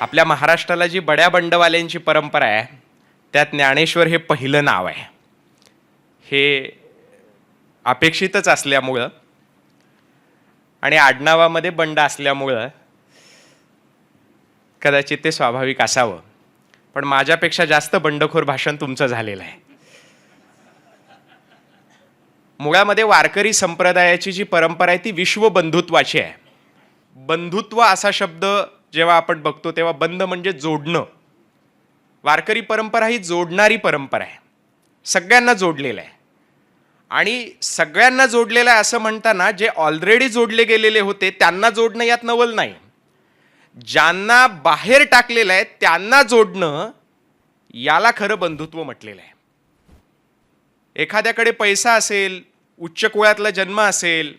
आपल्या महाराष्ट्राला जी बड्या बंडवाल्यांची परंपरा आहे त्यात ज्ञानेश्वर हे पहिलं नाव आहे. हे अपेक्षितच असल्यामुळं आणि आडनावामध्ये बंड असल्यामुळं कदाचित ते स्वाभाविक असावं. पण माझ्यापेक्षा जास्त बंडखोर भाषण तुमचं झालेलं आहे. मुळामध्ये वारकरी संप्रदायाची जी परंपरा आहे ती विश्वबंधुत्वाची आहे. बंधुत्व असा शब्द जेव्हा आपण बघतो तेव्हा बंद म्हणजे जोडणं. वारकरी परंपरा ही जोडणारी परंपरा आहे. सगळ्यांना जोडलेलं आहे. आणि सगळ्यांना जोडलेलं आहे असं म्हणताना जे ऑलरेडी जोडले गेलेले होते त्यांना जोडणं यात नवल नाही. ज्यांना बाहेर टाकलेलं आहे त्यांना जोडणं याला खरं बंधुत्व म्हटलेलं आहे. एखाद्याकडे पैसा असेल उच्च कुळातला जन्म असेल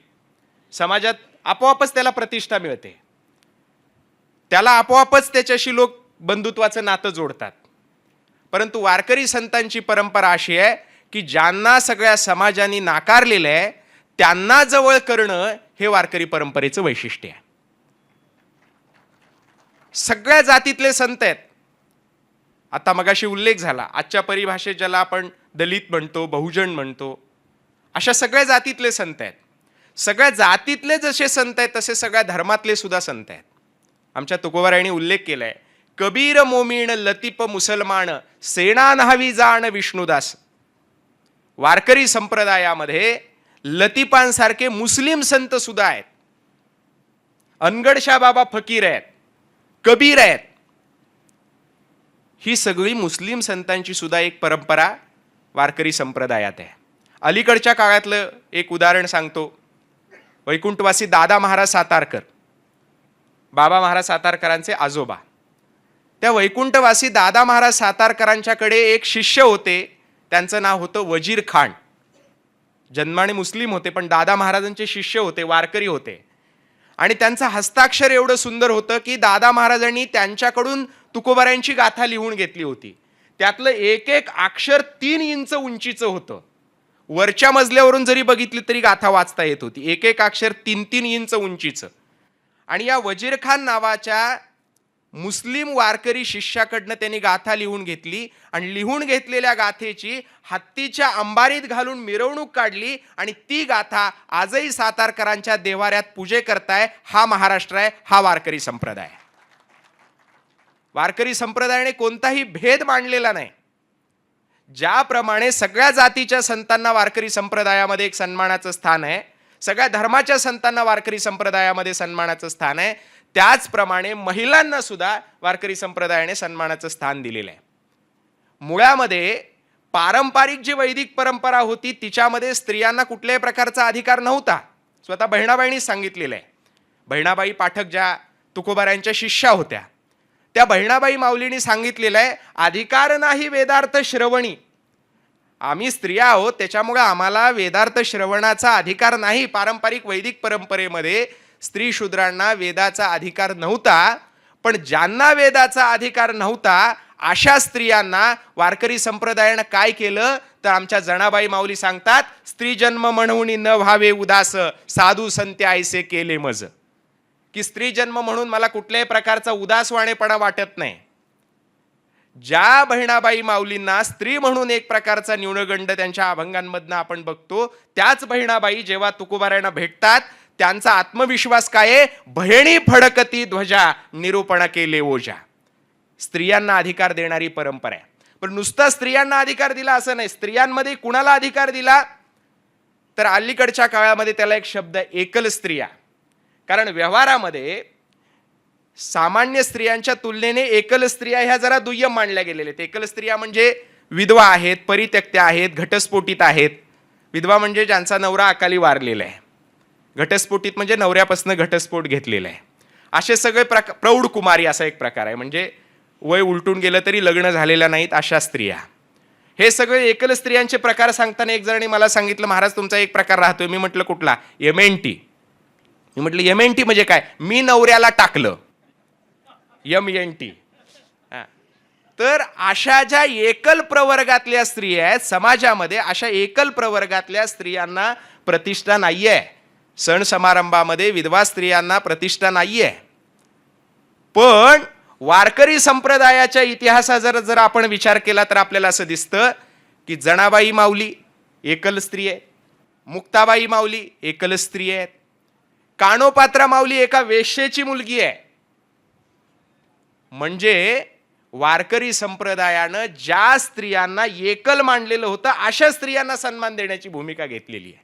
समाजात आपोआपच त्याला प्रतिष्ठा मिळते. त्याला आपोआपच त्याच्याशी लोक बंधुत्वाचं नातं जोडतात. परंतु वारकरी संतांची परंपरा अशी आहे की ज्यांना सगळ्या समाजाने नाकारलेलं आहे त्यांना जवळ करणं हे वारकरी परंपरेचं वैशिष्ट्य आहे. सगळ्या जातीतले संत आहेत. आता मगाशी उल्लेख झाला आजच्या परिभाषेत ज्याला आपण दलित म्हणतो बहुजन म्हणतो अशा सगळ्या जातीतले संत आहेत. सगळ्या जातीतले जसे संत आहेत तसे सगळ्या धर्मातले सुद्धा संत आहेत. आमच्या तुकोबारायांनी उल्लेख केलाय. कबीर मोमीण लतीप मुसलमान सेना न्हावी जाण विष्णुदास. वारकरी संप्रदायामध्ये लतीपांसारखे मुस्लिम संत सुद्धा आहेत. अनगडशा बाबा फकीर आहेत कबीर आहेत. ही सगळी मुस्लिम संतांची सुद्धा एक परंपरा वारकरी संप्रदायात आहे. अलीकडच्या काळातलं एक उदाहरण सांगतो. वैकुंठवासी दादा महाराज सातारकर. बाबा महाराज सातारकरांचे आजोबा. त्या वैकुंठवासी दादा महाराज सातारकरांच्याकडे एक शिष्य होते. त्यांचं नाव होतं वजीर खान. जन्माने मुस्लिम होते पण दादा महाराजांचे शिष्य होते वारकरी होते. आणि त्यांचं हस्ताक्षर एवढं सुंदर होतं की दादा महाराजांनी त्यांच्याकडून तुकोबाऱ्यांची गाथा लिहून घेतली होती. त्यातलं एक एक अक्षर तीन इंच उंचीचं होतं. वरच्या मजल्यावरून जरी बघितली तरी गाथा वाचता येत होती. एक एक अक्षर तीन तीन इंच उंचीचं. आणि या वजीर खान नावाच्या मुस्लिम वारकरी शिष्याकडनं त्यांनी गाथा लिहून घेतली आणि लिहून घेतलेल्या गाथेची हत्तीच्या अंबारीत घालून मिरवणूक काढली आणि ती गाथा आजही सातारकरांच्या देवाऱ्यात पूजे करताय. हा महाराष्ट्र आहे हा वारकरी संप्रदाय. वारकरी संप्रदायाने कोणताही भेद मांडलेला नाही. ज्याप्रमाणे सगळ्या जातीच्या संतांना वारकरी संप्रदायामध्ये एक सन्मानाचं स्थान आहे. सगळ्या धर्माच्या संतांना वारकरी संप्रदायामध्ये सन्मानाचं स्थान आहे. त्याचप्रमाणे महिलांना सुद्धा वारकरी संप्रदायाने सन्मानाचं स्थान दिलेलं आहे. मुळामध्ये पारंपरिक जी वैदिक परंपरा होती तिच्यामध्ये स्त्रियांना कुठल्याही प्रकारचा अधिकार नव्हता. स्वतः बहिणाबाईंनी सांगितलेलं आहे. बहिणाबाई पाठक ज्या तुकोबाऱ्यांच्या शिष्या होत्या त्या बहिणाबाई माऊलींनी सांगितलेलं आहे अधिकार नाही वेदार्थ श्रवणी. आम्ही स्त्रिया आहोत त्याच्यामुळे आम्हाला वेदार्थ श्रवणाचा अधिकार नाही. पारंपरिक वैदिक परंपरेमध्ये स्त्री शूद्रांना वेदाचा अधिकार नव्हता. पण ज्यांना वेदाचा अधिकार नव्हता अशा स्त्रियांना वारकरी संप्रदायानं काय केलं? तर आमच्या जणाबाई माऊली सांगतात स्त्री जन्म म्हणून न व्हावे उदास साधू संत्या आयसे केले मज. की स्त्री जन्म म्हणून मला कुठल्याही प्रकारचा उदासवाणेपणा वाटत नाही. ज्या बहिणाबाई माऊलींना स्त्री म्हणून एक प्रकारचा न्यूनगंड त्यांच्या अभंगांमधनं आपण बघतो त्याच बहिणाबाई जेव्हा तुकोबारायांना भेटतात त्यांचा आत्मविश्वास काय आहे? बहिणी फडकती ध्वजा निरूपण केले ओजा स्त्रियांना अधिकार देणारी परंपरा आहे. पण नुसता स्त्रियांना अधिकार दिला असं नाही. स्त्रियांमध्ये कुणाला अधिकार दिला? तर अलीकडच्या काळामध्ये त्याला एक शब्द आहे, एकल स्त्रिया. कारण व्यवहारामध्ये सामान्य स्त्रियांच्या तुलनेने एकल स्त्रिया ह्या जरा दुय्यम मानल्या गेलेल्या आहेत. एकल स्त्रिया म्हणजे विधवा आहेत परित्यक्त्या आहेत घटस्फोटित आहेत. विधवा म्हणजे ज्यांचा नवरा अकाली वारलेला आहे. घटस्फोटित म्हणजे नवऱ्यापासून घटस्फोट घेतलेला आहे. असे सगळे प्रक प्रौढ कुमारी असा एक प्रकार आहे. म्हणजे वय उलटून गेलं तरी लग्न झालेल्या नाहीत अशा स्त्रिया. हे सगळे एकल स्त्रियांचे प्रकार सांगताना एक जणांनी मला सांगितलं महाराज तुमचा एक प्रकार राहतोय. मी म्हटलं कुठला? एम एन टी मी म्हटलं एम एन टी म्हणजे काय? मी नवऱ्याला टाकलं. यम एन टी तर अशा ज्या एकल प्रवर्गातल्या स्त्रिया आहेत समाजामध्ये अशा एकल प्रवर्गातल्या स्त्रियांना प्रतिष्ठा नाही आहे सण समारंभामध्ये विधवा स्त्रियांना प्रतिष्ठा नाही आहे पण वारकरी संप्रदायाच्या इतिहासा जर जर आपण विचार केला तर आपल्याला असं दिसतं की जणाबाई माऊली एकल स्त्री आहे मुक्ताबाई माऊली एकल स्त्री आहेत काणोपात्रा माऊली एका वेश्येची मुलगी आहे. म्हणजे वारकरी संप्रदायानं ज्या स्त्रियांना एकल मांडलेलं होतं अशा स्त्रियांना सन्मान देण्याची भूमिका घेतलेली आहे.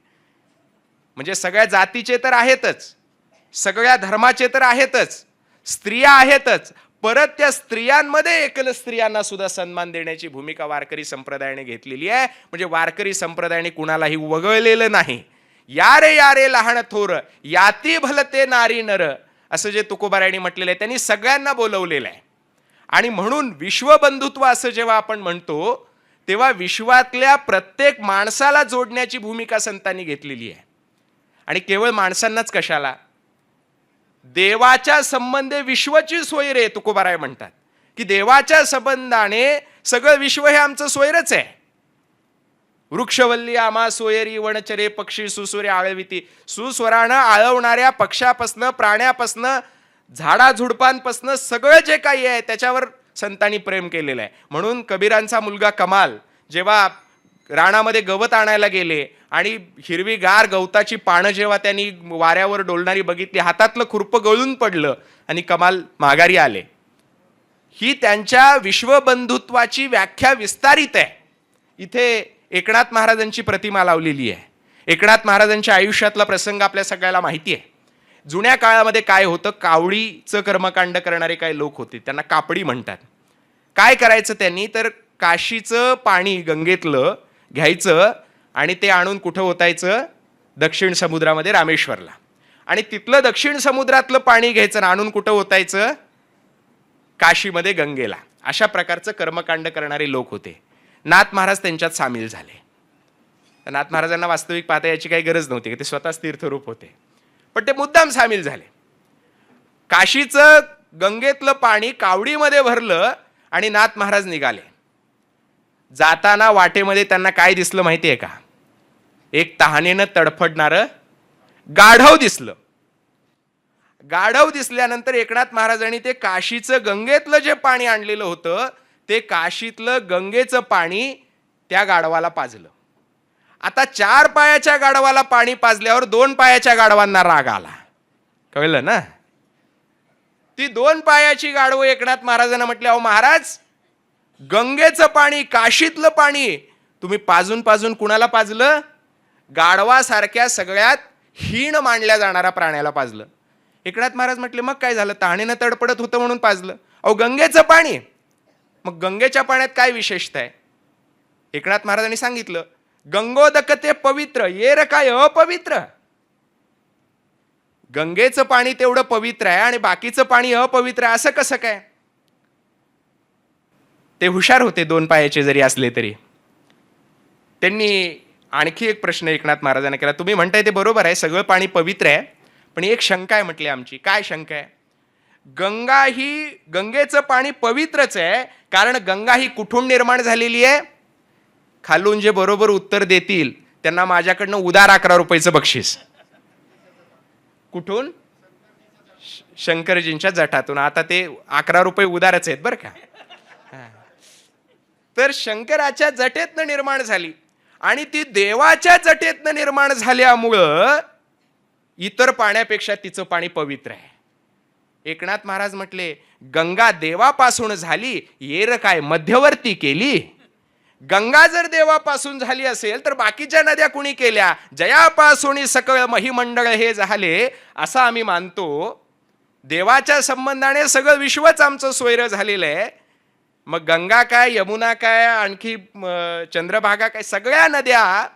म्हणजे सगळ्या जातीचे तर आहेतच सगळ्या धर्माचे तर आहेतच स्त्रिया आहेतच परत त्या स्त्रियांमध्ये एकल स्त्रियांना सुद्धा सन्मान देण्याची भूमिका वारकरी संप्रदायाने घेतलेली आहे. म्हणजे वारकरी संप्रदायाने कुणालाही वगळलेलं नाही. या रे या रे लहान थोर याती भलते नारी नर असं जे तुकोबारायणी म्हटलेलं आहे त्यांनी सगळ्यांना बोलवलेलं आहे. आणि म्हणून विश्वबंधुत्व असं जेव्हा आपण म्हणतो तेव्हा विश्वातल्या प्रत्येक माणसाला जोडण्याची भूमिका संतांनी घेतलेली आहे. आणि केवळ माणसांनाच कशाला? देवाच्या संबंधे विश्वची सोय रे तुकोबाराय म्हणतात. की देवाच्या संबंधाने सगळं विश्व हे आमचं सोयरच आहे. वृक्षवल्ली आमा सोयरी वनचरे पक्षी सुसुरे आळविती. सुस्वरानं आळवणाऱ्या पक्षापासनं प्राण्यापासनं झाडाझुडपांपासनं सगळं जे काही आहे त्याच्यावर संतांनी प्रेम केलेलं आहे. म्हणून कबीरांचा मुलगा कमाल जेव्हा रानामध्ये गवत आणायला गेले आणि हिरवीगार गवताची पानं जेव्हा त्यांनी वाऱ्यावर डोलणारी बघितली हातातलं खुरपं गळून पडलं आणि कमाल माघारी आले. ही त्यांच्या विश्वबंधुत्वाची व्याख्या विस्तारित आहे. इथे एकनाथ महाराजांची प्रतिमा लावलेली आहे. एकनाथ महाराजांच्या आयुष्यातला प्रसंग आपल्या सगळ्याला माहिती आहे. जुन्या काळामध्ये काय होतं? कावडीचं कर्मकांड करणारे काही लोक होते. त्यांना कापडी म्हणतात. काय करायचं त्यांनी? तर काशीचं पाणी गंगेतलं घ्यायचं आणि ते आणून कुठं ओतायचं? दक्षिण समुद्रामध्ये रामेश्वरला. आणि तिथलं दक्षिण समुद्रातलं पाणी घ्यायचं आणि आणून कुठं ओतायचं? काशीमध्ये गंगेला. अशा प्रकारचं कर्मकांड करणारे लोक होते. नाथ महाराज त्यांच्यात सामील झाले. तर नाथ महाराजांना वास्तविक पाहता याची काही गरज नव्हती ते स्वतःच तीर्थरूप होते. पण ते मुद्दाम सामील झाले. काशीचं गंगेतलं पाणी कावडीमध्ये भरलं आणि नाथ महाराज निघाले. जाताना वाटेमध्ये त्यांना काय दिसलं माहिती आहे का? एक तहानेनं तडफडणारं गाढव दिसलं. गाढव दिसल्यानंतर एकनाथ महाराजांनी ते काशीचं गंगेतलं जे पाणी आणलेलं होतं ते काशीतलं गंगेचं पाणी त्या गाढवाला पाजलं. आता चार पायाच्या गाढवाला पाणी पाजल्यावर दोन पायाच्या गाढवांना राग आला. कळलं ना? ती दोन पायाची गाढवं एकनाथ महाराजांना म्हटले अहो महाराज गंगेचं पाणी काशीतलं पाणी तुम्ही पाजून पाजून कुणाला पाजलं? गाढवासारख्या सगळ्यात हीण मानल्या जाणाऱ्या प्राण्याला पाजलं. एकनाथ महाराज म्हटले मग काय झालं? तहाणीनं तडपडत होतं म्हणून पाजलं. अहो गंगेचं पाणी मग गंगेच्या पाण्यात काय विशेषता आहे? एकनाथ महाराजांनी सांगितलं गंगोदक ते पवित्र येर काय अपवित्र. गंगेचं पाणी तेवढं पवित्र आहे आणि बाकीचं पाणी अपवित्र आहे असं कसं काय? ते हुशार होते दोन पायाचे जरी असले तरी. त्यांनी आणखी एक प्रश्न एकनाथ महाराजांना केला. तुम्ही म्हणताय ते बरोबर आहे सगळं पाणी पवित्र आहे पण एक शंका आहे म्हटली आमची. काय शंका आहे? गंगा ही गंगेचं पाणी पवित्रच आहे कारण गंगा ही कुठून निर्माण झालेली आहे? खालून जे बरोबर उत्तर देतील त्यांना माझ्याकडनं उदार अकरा रुपयाचं बक्षीस. कुठून? शंकरजींच्या जठातून आता ते अकरा रुपये उदारच आहेत बरं का. तर शंकराच्या जटेतनं निर्माण झाली. आणि ती देवाच्या जटेतनं निर्माण झाल्यामुळं इतर पाण्यापेक्षा तिचं पाणी पवित्र आहे. एकनाथ महाराज म्हटले गंगा देवापासून झाली येर काय मध्यवर्ती केली? गंगा जर देवापासून झाली असेल तर बाकीच्या नद्या कुणी केल्या? जयापासून सकळ महिमंडळ हे झाले. असं आम्ही मानतो. देवाच्या संबंधाने सगळं विश्वच आमचं सोयरं झालेलं आहे. मग गंगा काय यमुना काय आणखी चंद्रभागा काय सगळ्या नद्या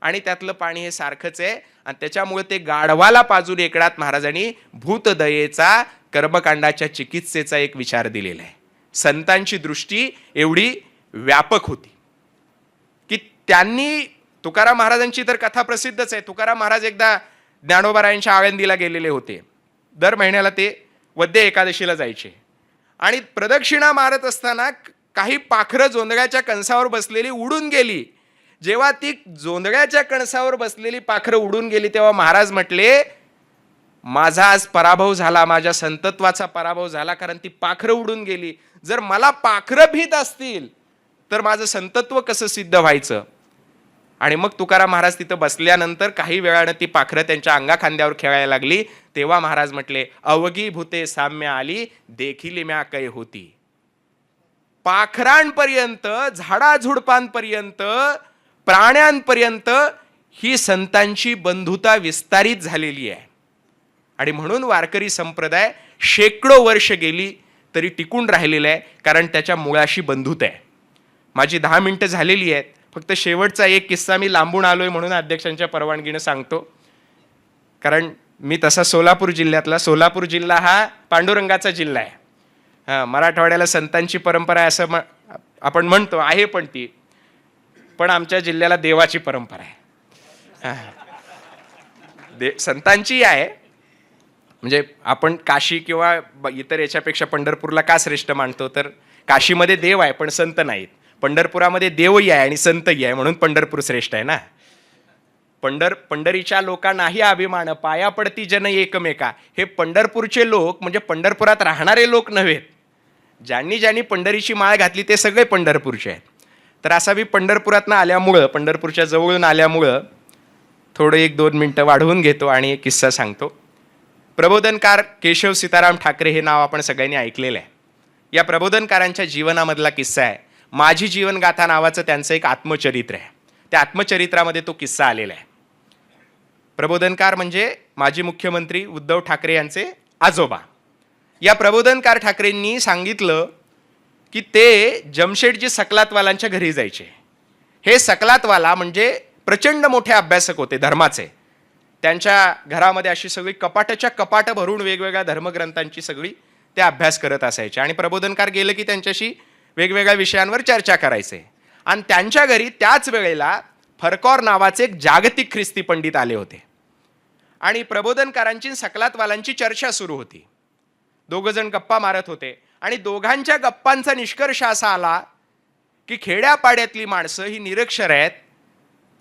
आणि त्यातलं पाणी हे सारखंच आहे. आणि त्याच्यामुळे ते गाढवाला पाजून एकडात महाराजांनी भूतदयेचा कर्मकांडाच्या चिकित्सेचा एक विचार दिलेला आहे. संतांची दृष्टी एवढी व्यापक होती. की त्यांनी तुकाराम महाराजांची तर कथा प्रसिद्धच आहे. तुकाराम महाराज एकदा ज्ञानोबारायांच्या आळंदीला गेलेले होते. दर महिन्याला ते वद्य एकादशीला जायचे. आणि प्रदक्षिणा मारत असताना काही पाखरं जोंधळ्याच्या कंसावर बसलेली उडून गेली. जेव्हा ती जोंधळ्याच्या कणसावर बसलेली पाखरं उडून गेली तेव्हा महाराज म्हटले माझा आज पराभव झाला माझ्या संतत्वाचा पराभव झाला कारण ती पाखरं उडून गेली. जर मला पाखरं भीत असतील तर माझं संतत्व कसं सिद्ध व्हायचं? आणि मग तुकाराम महाराज तिथं बसल्यानंतर काही वेळानं ती पाखरं त्यांच्या अंगा खांद्यावर खेळायला लागली. तेव्हा महाराज म्हटले अवघी भूते साम्य आली देखील म्या कै होती. पाखरांपर्यंत झाडाझुडपांपर्यंत प्राण्यांपर्यंत ही संतांची बंधुता विस्तारित झालेली आहे. आणि म्हणून वारकरी संप्रदाय शेकडो वर्ष गेली तरी टिकून राहिलेला आहे कारण त्याच्या मुळाशी बंधुता आहे. माझी दहा मिनटं झालेली आहेत फक्त शेवटचा एक किस्सा मी लांबून आलो आहे म्हणून अध्यक्षांच्या परवानगीनं सांगतो. कारण मी तसा सोलापूर जिल्ह्यातला सोलापूर जिल्हा हा पांडुरंगाचा जिल्हा आहे. हां मराठवाड्याला संतांची परंपरा आहे असं म आपण म्हणतो आहे पण ती. पण आमच्या जिल्ह्याला देवाची परंपरा आहे. हां. दे संतांची आहे. म्हणजे आपण काशी किंवा ब- इतर याच्यापेक्षा पंढरपूरला का श्रेष्ठ मानतो? तर काशीमध्ये देव आहे पण संत नाहीत. पंढरपुरामध्ये देवही आहे आणि संतही आहे म्हणून पंढरपूर श्रेष्ठ आहे ना? पंढर पंढरीच्या लोकांनाही अभिमान पाया पडती जन एकमेका. हे पंढरपूरचे लोक म्हणजे पंढरपुरात राहणारे लोक नव्हेत ज्यांनी ज्यांनी पंढरीची माळ घातली ते सगळे पंढरपूरचे आहेत. तर असा मी पंढरपुरातनं आल्यामुळं पंढरपूरच्या जवळून आल्यामुळं थोडं एक दोन मिनटं वाढवून घेतो आणि एक किस्सा सांगतो. प्रबोधनकार केशव सीताराम ठाकरे हे नाव आपण सगळ्यांनी ऐकलेलं आहे. या प्रबोधनकारांच्या जीवनामधला किस्सा आहे. माझी जीवनगाथा नावाचं त्यांचं एक आत्मचरित्र आहे. त्या आत्मचरित्रामध्ये तो किस्सा आलेला आहे. प्रबोधनकार म्हणजे माजी मुख्यमंत्री उद्धव ठाकरे यांचे आजोबा. या प्रबोधनकार ठाकरेंनी सांगितलं की ते जमशेटजी सकलातवालांच्या घरी जायचे. हे सकलातवाला म्हणजे प्रचंड मोठे अभ्यासक होते धर्माचे. त्यांच्या घरामध्ये अशी सगळी कपाटाच्या कपाटं भरून वेगवेगळ्या धर्मग्रंथांची सगळी ते अभ्यास करत असायचे. आणि प्रबोधनकार गेलं की त्यांच्याशी वेगवेगळ्या विषयांवर चर्चा करायचे. आणि त्यांच्या घरी त्याच वेळेला फरकॉर नावाचे एक जागतिक ख्रिस्ती पंडित आले होते. आणि प्रबोधनकारांची सकलातवालांची चर्चा सुरू होती. दोघंजण गप्पा मारत होते. आणि दोघांच्या गप्पांचा निष्कर्ष असा आला की खेड्यापाड्यातली माणसं ही निरक्षर आहेत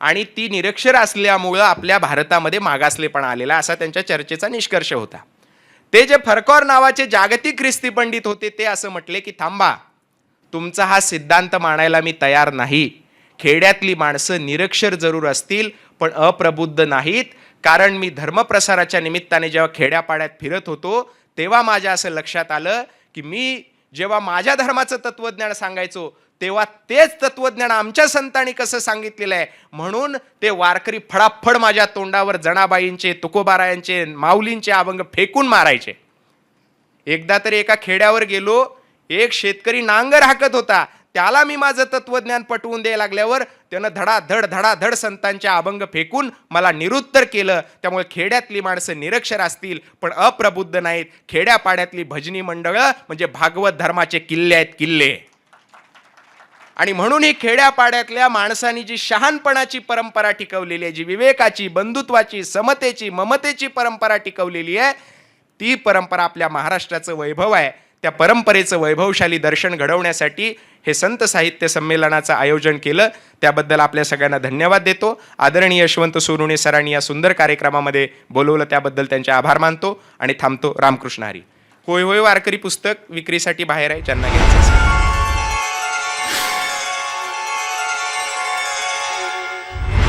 आणि ती निरक्षर असल्यामुळं आपल्या भारतामध्ये मागासलेपणा आलेला असा त्यांच्या चर्चेचा निष्कर्ष होता. ते जे फरकॉर नावाचे जागतिक ख्रिस्ती पंडित होते ते असं म्हटले की थांबा तुमचा हा सिद्धांत मानायला मी तयार नाही. खेड्यातली माणसं निरक्षर जरूर असतील पण अप्रबुद्ध नाहीत. कारण मी धर्मप्रसाराच्या निमित्ताने जेव्हा खेड्यापाड्यात फिरत होतो तेव्हा माझ्या असं लक्षात आलं की मी जेव्हा माझ्या धर्माचं तत्वज्ञान सांगायचो तेव्हा तेच तत्वज्ञान आमच्या संतांनी कसं सांगितलेलं आहे? म्हणून ते वारकरी फडाफड माझ्या तोंडावर जणाबाईंचे तुकोबारायांचे माऊलींचे अभंग फेकून मारायचे. एकदा तरी एका खेड्यावर गेलो एक शेतकरी नांगर हाकत होता. त्याला मी माझं तत्वज्ञान पटवून द्यायला लागल्यावर त्यानं धडाधड धडाधड संतांच्या अभंग फेकून मला निरुत्तर केलं. त्यामुळे खेड्यातली माणसं निरक्षर असतील पण अप्रबुद्ध नाहीत. खेड्यापाड्यातली भजनी मंडळं म्हणजे भागवत धर्माचे किल्ले आहेत किल्ले. आणि म्हणून ही खेड्यापाड्यातल्या माणसांनी जी शहाणपणाची परंपरा टिकवलेली आहे जी विवेकाची बंधुत्वाची समतेची ममतेची परंपरा टिकवलेली आहे ती परंपरा आपल्या महाराष्ट्राचं वैभव आहे. त्या परंपरेचं वैभवशाली दर्शन घडवण्यासाठी हे संत साहित्य संमेलनाचं आयोजन केलं. त्याबद्दल आपल्या सगळ्यांना धन्यवाद देतो. आदरणीय यशवंत सोनुणे सरांनी या सुंदर कार्यक्रमामध्ये बोलवलं त्याबद्दल त्यांचे आभार मानतो आणि थांबतो रामकृष्ण हरी. होय होय वारकरी पुस्तक विक्रीसाठी बाहेर आहे ज्यांना घ्यायचं